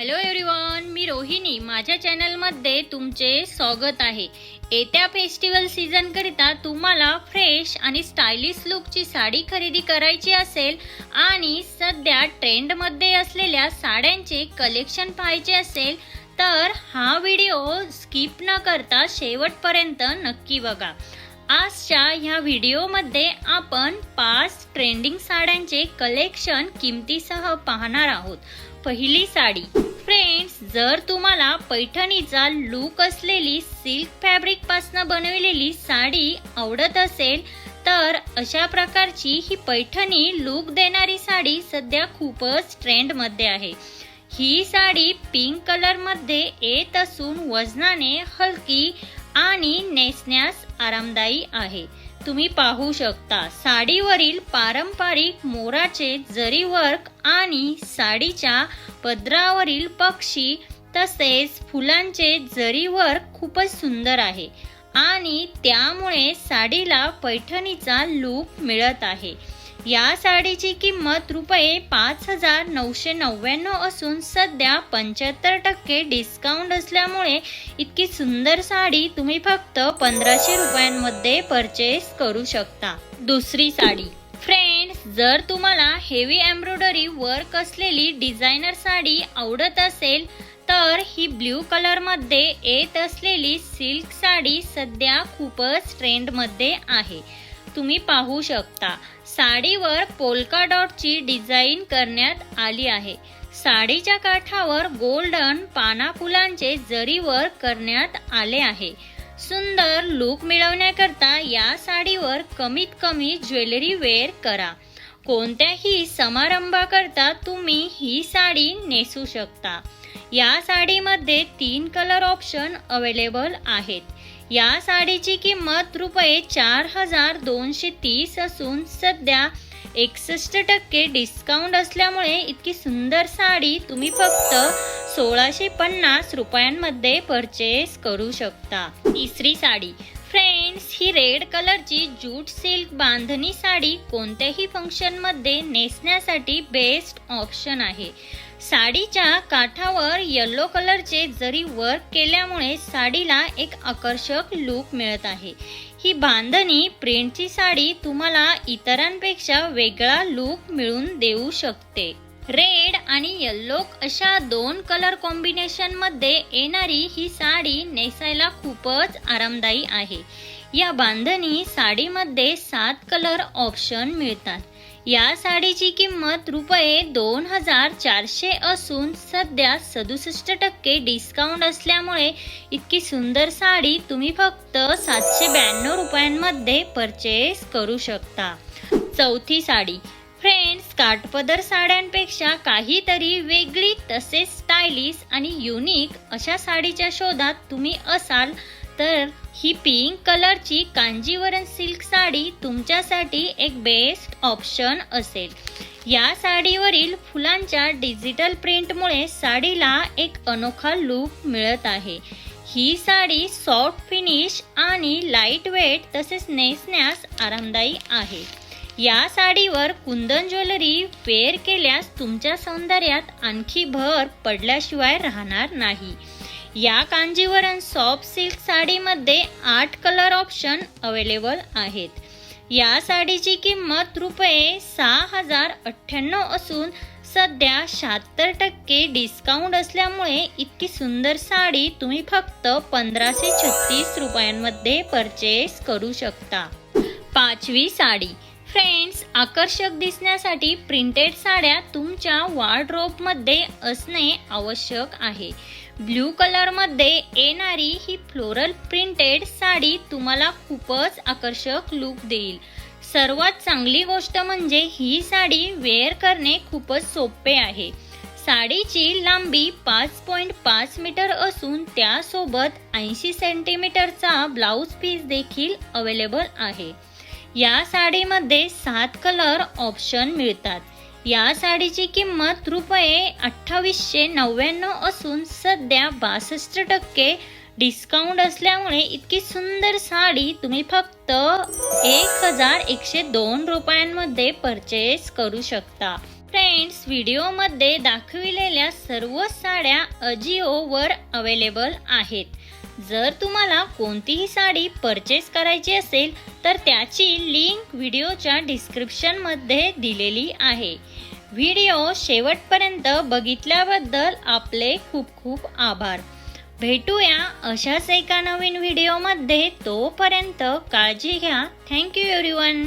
Hello everyone मी रोहिणी. माझ्या चॅनलमध्ये तुमचे स्वागत आहे. येत्या फेस्टिवल सीझनकरिता तुम्हाला फ्रेश आणि स्टायलिश लुकची साडी खरेदी करायची असेल आणि सध्या ट्रेंडमध्ये असलेल्या साड्यांचे कलेक्शन पाहायचे असेल तर हा व्हिडिओ स्किप न करता शेवटपर्यंत नक्की बघा. आजच्या ह्या व्हिडिओमध्ये आपण पाच ट्रेंडिंग साड्यांचे कलेक्शन किमतीसह पाहणार आहोत. पहिली साडी. फ्रेंड्स जर तुम्हाला पैठणीचा लूक असलेली सिल्क फॅब्रिकपासून बनवलेली साडी आवडत असेल तर अशा प्रकारची ही पैठणी लूक देणारी साडी सध्या खूपच ट्रेंडमध्ये आहे. ही साडी पिंक कलरमध्ये येत असून वजनाने हलकी आणि नेसण्यास आरामदायी आहे. तुम्ही पाहू शकता. साडीवरील पारंपरिक मोराचे जरी वर्क आणि साडीच्या पदरावरील पक्षी तसेच फुलांचे जरी वर्क खूपच सुंदर आहे आणि त्यामुळे साडीला पैठणीचा लूक मिळत आहे. या साडीची किंमत रुपये पाच हजार नऊशे नव्याण्णव असून सध्या पंच्याहत्तर टक्के डिस्काउंट असल्यामुळे इतकी सुंदर साडी तुम्ही फक्त पंधराशे रुपयांमध्ये परचेस करू शकता. दुसरी साडी. फ्रेंड्स जर तुम्हाला हेवी एम्ब्रॉयडरी वर्क असलेली डिझायनर साडी आवडत असेल तर ही ब्ल्यू कलरमध्ये येत असलेली सिल्क साडी सध्या खूपच ट्रेंडमध्ये आहे. तुम्ही पाहू शकता. साडीवर पोल्का डॉटची डिझाईन करण्यात आली आहे. साडीच्या काठावर गोल्डन पाना फुलांचे करण्यात आले आहे. सुंदर लुक मिळवण्याकरता या साडीवर कमीत कमी ज्वेलरी वेअर करा. कोणत्याही समारंभाकरता तुम्ही ही साडी नेसू शकता. या साडीमध्ये तीन कलर ऑप्शन अवेलेबल आहेत. या साडीची किंमत रुपये चार हजार दोनशे तीस असून सध्या एकसष्ट टक्के डिस्काउंट असल्यामुळे इतकी सुंदर साडी तुम्ही फक्त सोळाशे पन्नास रुपयांमध्ये परचेस करू शकता. तिसरी साडी फ्रेंड्स ही रेड कलरची जूट सिल्क बांधणी साडी कोणत्याही फंक्शनमध्ये नेसण्यासाठी बेस्ट ऑप्शन आहे. साडीच्या काठावर येल्लो कलरचे जरी वर्क केल्यामुळे साडीला एक आकर्षक लुक मिळत आहे. ही बांधणी प्रिंटची साडी तुम्हाला इतरांपेक्षा वेगळा लुक मिळून देऊ शकते. रेड आणि येल्लो अशा दोन कलर कॉम्बिनेशनमध्ये येणारी ही साडी नेसायला खूपच आरामदायी आहे. या बांधणी साडीमध्ये सात कलर ऑप्शन मिळतात. या साडीची किंमत रुपये दोन हजार चारशे असून सध्या सदुसष्ट टक्के डिस्काउंट असल्यामुळे इतकी सुंदर साडी तुम्ही फक्त सातशे ब्याण्णव रुपयांमध्ये परचेस करू शकता. चौथी साडी. फ्रेंड्स काठपदर साड्यांपेक्षा काहीतरी वेगळी तसेच स्टायलिश आणि युनिक अशा साडीच्या शोधात तुम्ही असाल तर ही पिंक कलरची कांजीवरम सिल्क साडी तुमच्यासाठी एक बेस्ट ऑप्शन असेल. या साडीवरील फुलांच्या डिजिटल प्रिंटमुळे साडीला एक अनोखा लुक मिळत आहे. ही साडी सॉफ्ट फिनिश आणि लाइट वेट तसेच नेसण्यास आरामदायी आहे. या साडीवर कुंदन ज्वेलरी वेअर केल्यास तुमच्या सौंदर्यात आणखी भर पडल्याशिवाय राहणार नाही. या कांजीवरम सॉफ्ट सिल्क साडीमध्ये आठ कलर ऑप्शन अवेलेबल आहेत. या साडीची किंमत रुपये सहा हजार अठ्ठ्याण्णव असून सध्या शहात्तर टक्के डिस्काउंट असल्यामुळे इतकी सुंदर साडी तुम्ही फक्त पंधराशे छत्तीस रुपयांमध्ये परचेस करू शकता. पाचवी साडी. फ्रेंड्स आकर्षक दिसण्यासाठी प्रिंटेड साड्या तुमच्या वार्डरोबमध्ये असणे आवश्यक आहे. ब्ल्यू कलरमध्ये येणारी ही फ्लोरल प्रिंटेड साडी तुम्हाला खूपच आकर्षक लुक देईल. सर्वात चांगली गोष्ट म्हणजे ही साडी वेअर करणे खूपच सोपे आहे. साडीची लांबी पाच पॉईंट पाच मीटर असून त्यासोबत ऐंशी सेंटीमीटरचा ब्लाऊज पीस देखील अवेलेबल आहे. या साडीमध्ये सात कलर ऑप्शन मिळतात. या साडीची किंमत रुपये अठ्ठावीसशे नव्याण्णव असून सध्या बासष्ट टक्के डिस्काउंट असल्यामुळे इतकी सुंदर साडी तुम्ही फक्त एक हजार एकशे दोन रुपयांमध्ये परचेस करू शकता. फ्रेंड्स व्हिडिओमध्ये दाखविलेल्या सर्व साड्या अजिओवर अवेलेबल आहेत. जर तुम्हाला कोणतीही साडी परचेस करायची असेल तर त्याची लिंक व्हिडिओच्या डिस्क्रिप्शनमध्ये दिलेली आहे. व्हिडिओ शेवटपर्यंत बघितल्याबद्दल आपले खूप खूप आभार. भेटूया अशाच एका नवीन व्हिडिओमध्ये तोपर्यंत काळजी घ्या. Thank you everyone